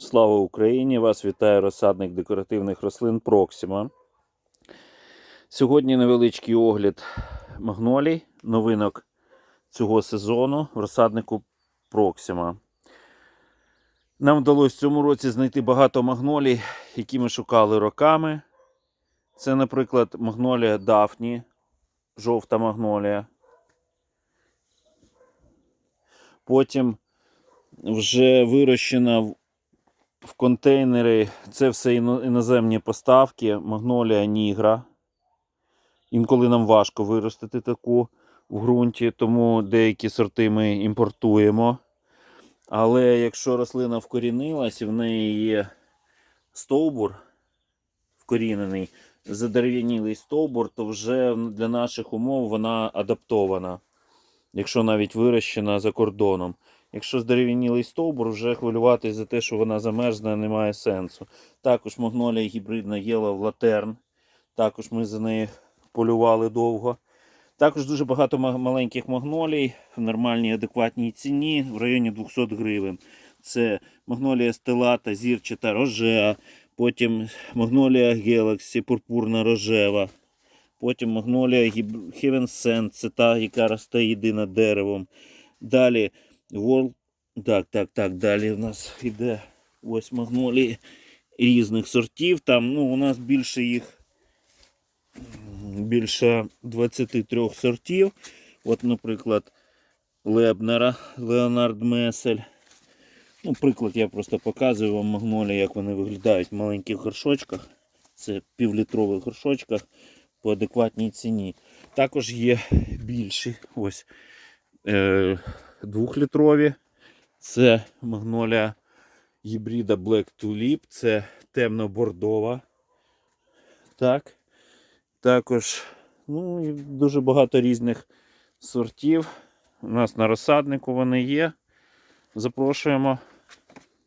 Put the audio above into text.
Слава Україні! Вас вітає розсадник декоративних рослин Проксима. Сьогодні невеличкий огляд магнолій, новинок цього сезону в розсаднику Проксима. Нам вдалося в цьому році знайти багато магнолій, які ми шукали роками. Це, наприклад, магнолія Дафні, жовта магнолія. Потім вже вирощена в контейнери. Це все іноземні поставки, магнолія нігра. Інколи нам важко виростити таку в ґрунті, тому деякі сорти ми імпортуємо. Але якщо рослина вкорінилась і в неї є стовбур вкорінений, задерев'янілий стовбур, то вже для наших умов вона адаптована, якщо навіть вирощена за кордоном. Якщо здерев'янілий стовбур, вже хвилюватись за те, що вона замерзне, немає сенсу. Також магнолія гібридна Yellow Lantern. Також ми за нею полювали довго. Також дуже багато маленьких магнолій в нормальній адекватній ціні в районі 200 гривень. Це магнолія стелата, зірчата рожеа, потім магнолія Galaxy, пурпурна рожева. Потім магнолія Heaven це та, яка росте єдина деревом. Далі World... Так, так, так, далі в нас йде ось магнолії різних сортів. Там ну, у нас більше їх більше 23 сортів. От, наприклад, Лебнера, Леонард Месель. Ну, приклад я просто показую вам магнолії, як вони виглядають в маленьких горшочках. Це півлітрових горшочках по адекватній ціні. Також є більші. Ось е, двохлітрові. Це магнолія гібрида Black Tulip, це темно-бордова. Так. Також ну, дуже багато різних сортів. У нас на розсаднику вони є. Запрошуємо